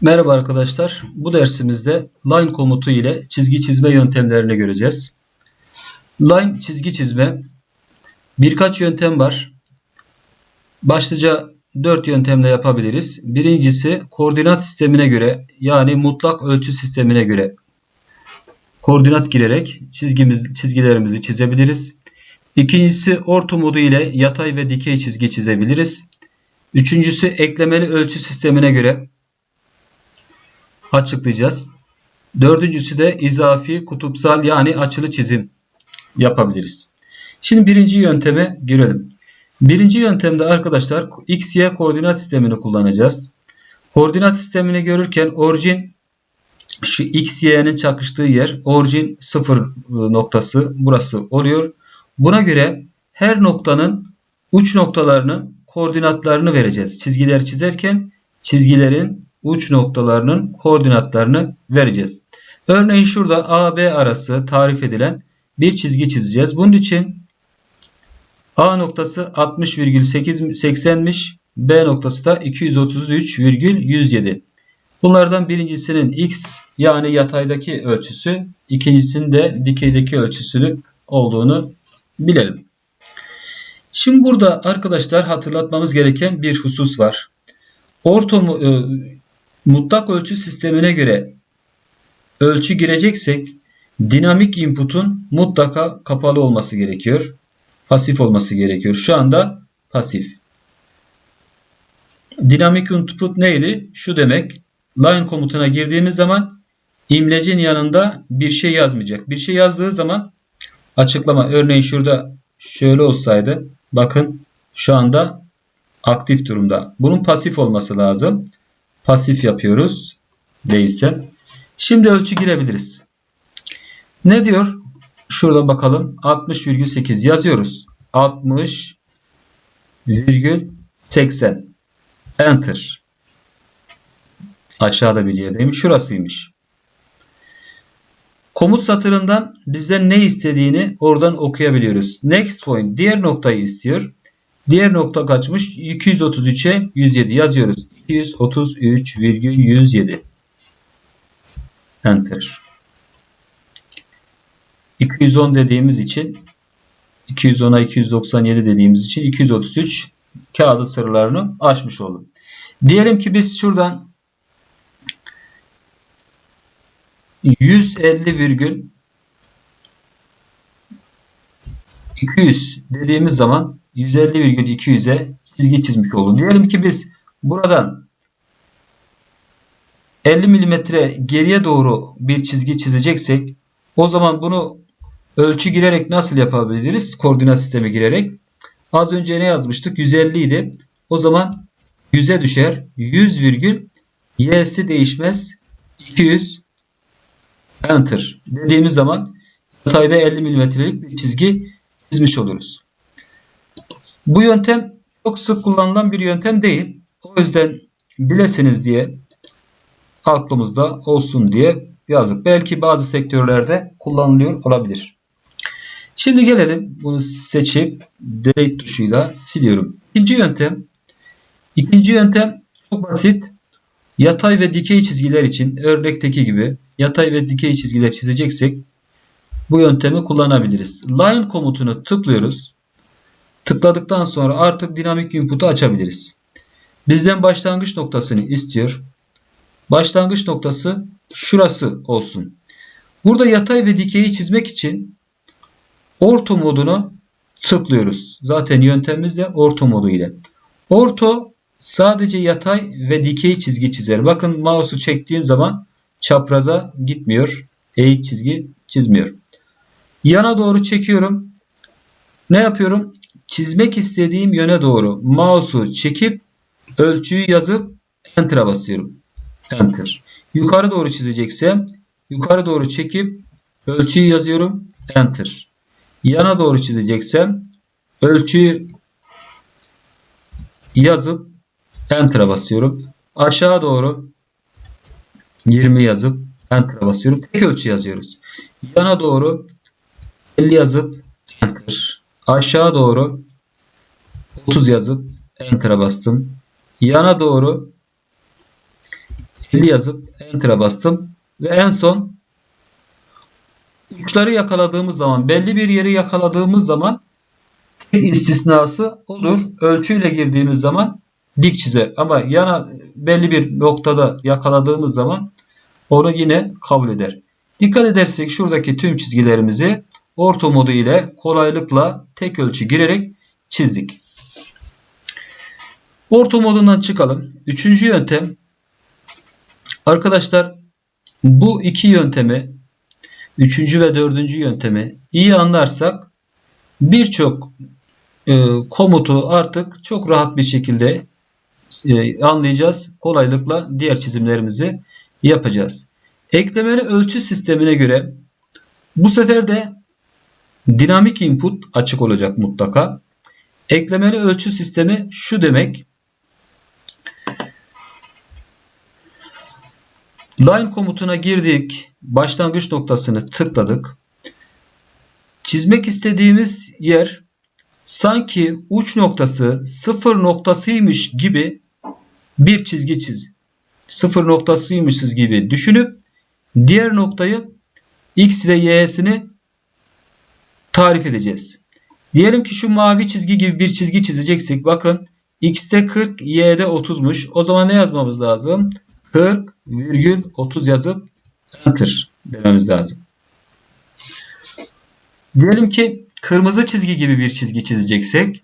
Merhaba arkadaşlar. Bu dersimizde line komutu ile çizgi çizme yöntemlerini göreceğiz. Line çizgi çizme birkaç yöntem var. Başlıca 4 yöntemle yapabiliriz. Birincisi koordinat sistemine göre yani mutlak ölçü sistemine göre koordinat girerek çizgimiz, çizgilerimizi çizebiliriz. İkincisi orto modu ile yatay ve dikey çizgi çizebiliriz. Üçüncüsü eklemeli ölçü sistemine göre açıklayacağız. Dördüncüsü de izafi, kutupsal yani açılı çizim yapabiliriz. Şimdi birinci yönteme girelim. Birinci yöntemde arkadaşlar x, y koordinat sistemini kullanacağız. Koordinat sistemini görürken orijin şu x, y'nin çakıştığı yer orijin sıfır noktası burası oluyor. Buna göre her noktanın uç noktalarının koordinatlarını vereceğiz. Çizgiler çizerken çizgilerin uç noktalarının koordinatlarını vereceğiz. Örneğin şurada AB arası tarif edilen bir çizgi çizeceğiz. Bunun için A noktası 60,80'miş. B noktası da 233,107. Bunlardan birincisinin x yani yataydaki ölçüsü, ikincisinin de dikeydeki ölçüsünü olduğunu bilelim. Şimdi burada arkadaşlar hatırlatmamız gereken bir husus var. Orto e, mutlak ölçü sistemine göre ölçü gireceksek dinamik input'un mutlaka kapalı olması gerekiyor. Pasif olması gerekiyor. Şu anda pasif. Dinamik input neydi? Şu demek. Line komutuna girdiğimiz zaman imlecin yanında bir şey yazmayacak. Bir şey yazdığı zaman açıklama. Örneğin şurada şöyle olsaydı. Bakın şu anda aktif durumda. Bunun pasif olması lazım pasif yapıyoruz. Değilse. Şimdi ölçü girebiliriz. Ne diyor? Şurada bakalım. 60,8 yazıyoruz. 60,80 Enter. Aşağıda bir yerdeyim. Şurasıymış. Komut satırından bizden ne istediğini oradan okuyabiliyoruz. Next point diğer noktayı istiyor. Diğer nokta kaçmış? 233'e 107 yazıyoruz. 233,107 Enter. 210 dediğimiz için 210'a 297 dediğimiz için 233 kağıdı sırlarını açmış oldum. Diyelim ki biz şuradan 150 virgül 200 dediğimiz zaman 150,200'e çizgi çizmiş oldum. Diyelim ki biz buradan 50 milimetre geriye doğru bir çizgi çizeceksek o zaman bunu ölçü girerek nasıl yapabiliriz? Koordinat sistemi girerek. Az önce ne yazmıştık? 150 idi. O zaman 100'e düşer. 100 virgül y'si değişmez. 200 enter dediğimiz zaman yatayda 50 milimetrelik bir çizgi çizmiş oluruz. Bu yöntem çok sık kullanılan bir yöntem değil. O yüzden bilesiniz diye aklımızda olsun diye yazdık. Belki bazı sektörlerde kullanılıyor olabilir. Şimdi gelelim bunu seçip delete tuşuyla siliyorum. İkinci yöntem İkinci yöntem çok basit. Yatay ve dikey çizgiler için örnekteki gibi yatay ve dikey çizgiler çizeceksek bu yöntemi kullanabiliriz. Line komutunu tıklıyoruz. Tıkladıktan sonra artık dinamik input'u açabiliriz. Bizden başlangıç noktasını istiyor. Başlangıç noktası şurası olsun. Burada yatay ve dikeyi çizmek için orto modunu tıklıyoruz. Zaten yöntemimiz de orto modu ile. Orto sadece yatay ve dikey çizgi çizer. Bakın mouse'u çektiğim zaman çapraza gitmiyor. Eğik çizgi çizmiyor. Yana doğru çekiyorum. Ne yapıyorum? çizmek istediğim yöne doğru mouse'u çekip ölçüyü yazıp enter'a basıyorum. Enter. Yukarı doğru çizeceksem yukarı doğru çekip ölçüyü yazıyorum. Enter. Yana doğru çizeceksem ölçüyü yazıp enter'a basıyorum. Aşağı doğru 20 yazıp enter'a basıyorum. Tek ölçü yazıyoruz. Yana doğru 50 yazıp enter. Aşağı doğru 30 yazıp Enter'a bastım. Yana doğru 50 yazıp Enter'a bastım. Ve en son uçları yakaladığımız zaman belli bir yeri yakaladığımız zaman bir istisnası olur. Ölçüyle girdiğimiz zaman dik çizer. Ama yana belli bir noktada yakaladığımız zaman onu yine kabul eder. Dikkat edersek şuradaki tüm çizgilerimizi orta modu ile kolaylıkla tek ölçü girerek çizdik. Orta modundan çıkalım. Üçüncü yöntem arkadaşlar bu iki yöntemi üçüncü ve dördüncü yöntemi iyi anlarsak birçok e, komutu artık çok rahat bir şekilde e, anlayacağız. Kolaylıkla diğer çizimlerimizi yapacağız. Eklemeli ölçü sistemine göre bu sefer de dinamik input açık olacak mutlaka. Eklemeli ölçü sistemi şu demek. Line komutuna girdik. Başlangıç noktasını tıkladık. Çizmek istediğimiz yer sanki uç noktası sıfır noktasıymış gibi bir çizgi çiz. Sıfır noktasıymışız gibi düşünüp diğer noktayı x ve y'sini tarif edeceğiz. Diyelim ki şu mavi çizgi gibi bir çizgi çizeceksek bakın x'te 40 y'de 30'muş. O zaman ne yazmamız lazım? 40 virgül 30 yazıp enter dememiz lazım. Diyelim ki kırmızı çizgi gibi bir çizgi çizeceksek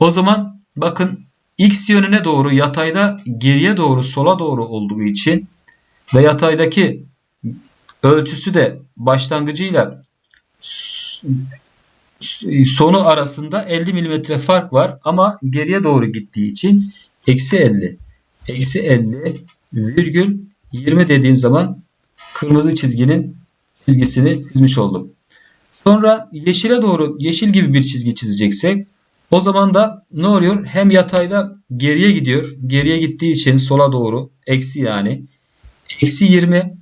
o zaman bakın x yönüne doğru yatayda geriye doğru sola doğru olduğu için ve yataydaki ölçüsü de başlangıcıyla sonu arasında 50 mm fark var ama geriye doğru gittiği için eksi 50 eksi 50 virgül 20 dediğim zaman kırmızı çizginin çizgisini çizmiş oldum. Sonra yeşile doğru yeşil gibi bir çizgi çizeceksek o zaman da ne oluyor? Hem yatayda geriye gidiyor. Geriye gittiği için sola doğru eksi yani. Eksi 20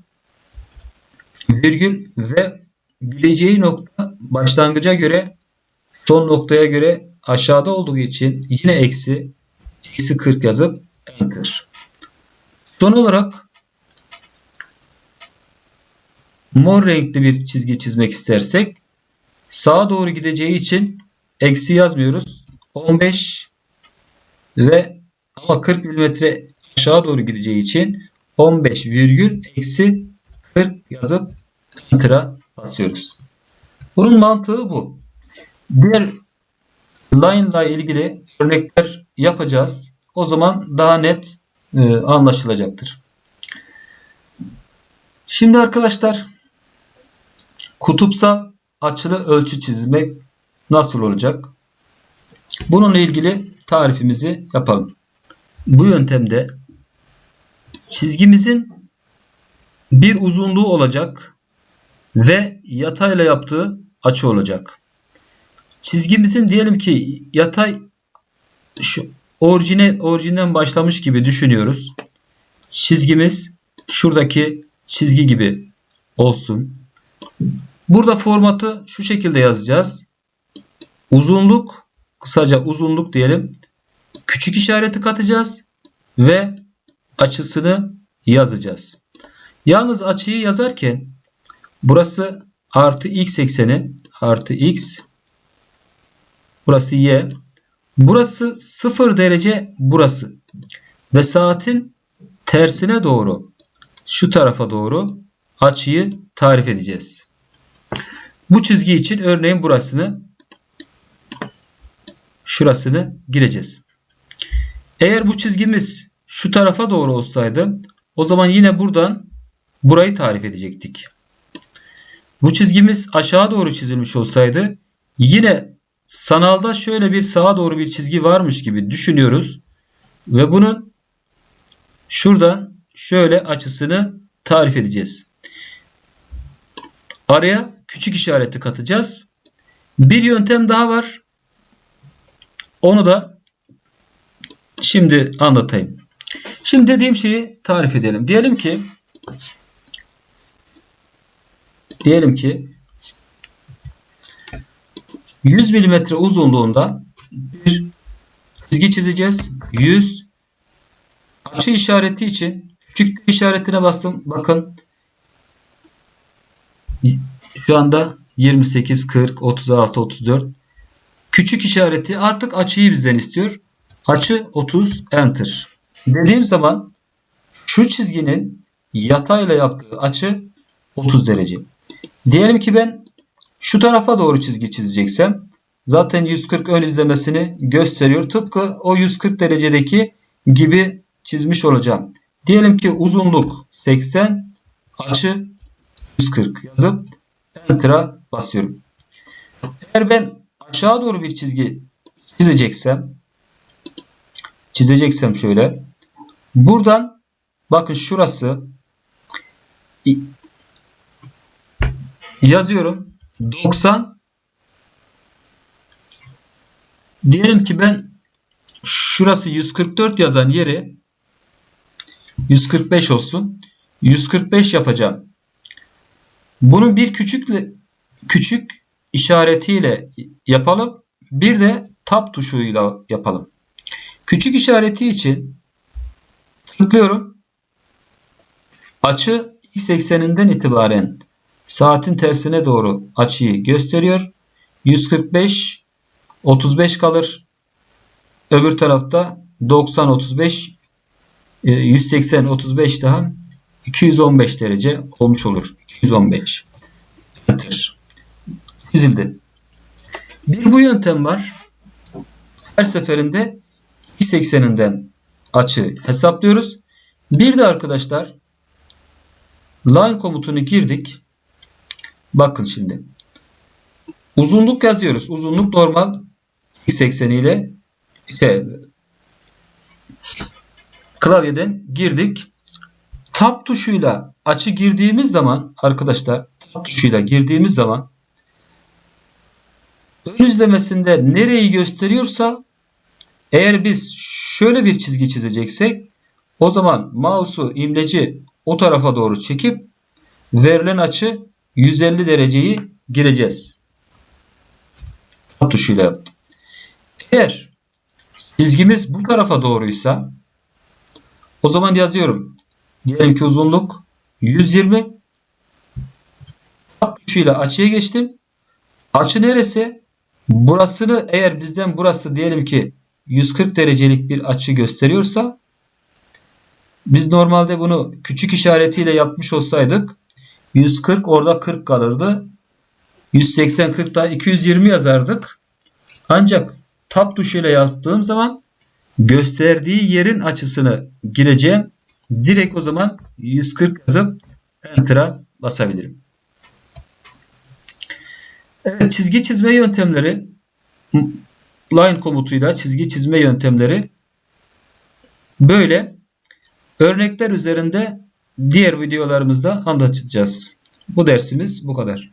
virgül ve gideceği nokta başlangıca göre son noktaya göre aşağıda olduğu için yine eksi eksi 40 yazıp enter. Son olarak mor renkli bir çizgi çizmek istersek sağa doğru gideceği için eksi yazmıyoruz. 15 ve ama 40 mm aşağı doğru gideceği için 15 virgül eksi 40 yazıp enter'a basıyoruz. Bunun mantığı bu. Diğer line ile ilgili örnekler yapacağız. O zaman daha net e, anlaşılacaktır. Şimdi arkadaşlar kutupsal açılı ölçü çizmek nasıl olacak? Bununla ilgili tarifimizi yapalım. Bu yöntemde çizgimizin bir uzunluğu olacak ve yatayla yaptığı açı olacak. Çizgimizin diyelim ki yatay şu orijine orijinden başlamış gibi düşünüyoruz. Çizgimiz şuradaki çizgi gibi olsun. Burada formatı şu şekilde yazacağız. Uzunluk kısaca uzunluk diyelim. Küçük işareti katacağız ve açısını yazacağız. Yalnız açıyı yazarken burası artı x ekseni artı x burası y burası 0 derece burası ve saatin tersine doğru şu tarafa doğru açıyı tarif edeceğiz. Bu çizgi için örneğin burasını şurasını gireceğiz. Eğer bu çizgimiz şu tarafa doğru olsaydı o zaman yine buradan burayı tarif edecektik. Bu çizgimiz aşağı doğru çizilmiş olsaydı yine sanalda şöyle bir sağa doğru bir çizgi varmış gibi düşünüyoruz. Ve bunun şuradan şöyle açısını tarif edeceğiz. Araya küçük işareti katacağız. Bir yöntem daha var. Onu da şimdi anlatayım. Şimdi dediğim şeyi tarif edelim. Diyelim ki diyelim ki 100 mm uzunluğunda bir çizgi çizeceğiz. 100 açı işareti için Küçük işaretine bastım. Bakın şu anda 28, 40, 36, 34. Küçük işareti artık açıyı bizden istiyor. Açı 30 enter. Dediğim zaman şu çizginin yatayla yaptığı açı 30 derece. Diyelim ki ben şu tarafa doğru çizgi çizeceksem zaten 140 ön izlemesini gösteriyor. Tıpkı o 140 derecedeki gibi çizmiş olacağım. Diyelim ki uzunluk 80 açı 140 yazıp enter'a basıyorum. Eğer ben aşağı doğru bir çizgi çizeceksem çizeceksem şöyle buradan bakın şurası yazıyorum 90 diyelim ki ben şurası 144 yazan yeri 145 olsun. 145 yapacağım. Bunu bir küçükle küçük işaretiyle yapalım. Bir de tab tuşuyla yapalım. Küçük işareti için tıklıyorum. Açı x ekseninden itibaren saatin tersine doğru açıyı gösteriyor. 145 35 kalır. Öbür tarafta 90 35 180 35 daha 215 derece olmuş olur. 215. Enter. Çizildi. Bir bu yöntem var. Her seferinde x ekseninden açı hesaplıyoruz. Bir de arkadaşlar line komutunu girdik. Bakın şimdi. Uzunluk yazıyoruz. Uzunluk normal x ekseniyle şey, klavyeden girdik. Tab tuşuyla açı girdiğimiz zaman arkadaşlar tab tuşuyla girdiğimiz zaman ön izlemesinde nereyi gösteriyorsa eğer biz şöyle bir çizgi çizeceksek o zaman mouse'u imleci o tarafa doğru çekip verilen açı 150 dereceyi gireceğiz. Tab tuşuyla yaptım. Eğer çizgimiz bu tarafa doğruysa o zaman yazıyorum. Diyelim ki uzunluk 120 tab tuşuyla açıya geçtim. Açı neresi? Burasını eğer bizden burası diyelim ki 140 derecelik bir açı gösteriyorsa biz normalde bunu küçük işaretiyle yapmış olsaydık 140 orada 40 kalırdı. 180 40 daha 220 yazardık. Ancak tab tuşuyla yaptığım zaman gösterdiği yerin açısını gireceğim. Direkt o zaman 140 yazıp enter'a basabilirim. Evet, çizgi çizme yöntemleri line komutuyla çizgi çizme yöntemleri böyle örnekler üzerinde diğer videolarımızda anlatacağız. Bu dersimiz bu kadar.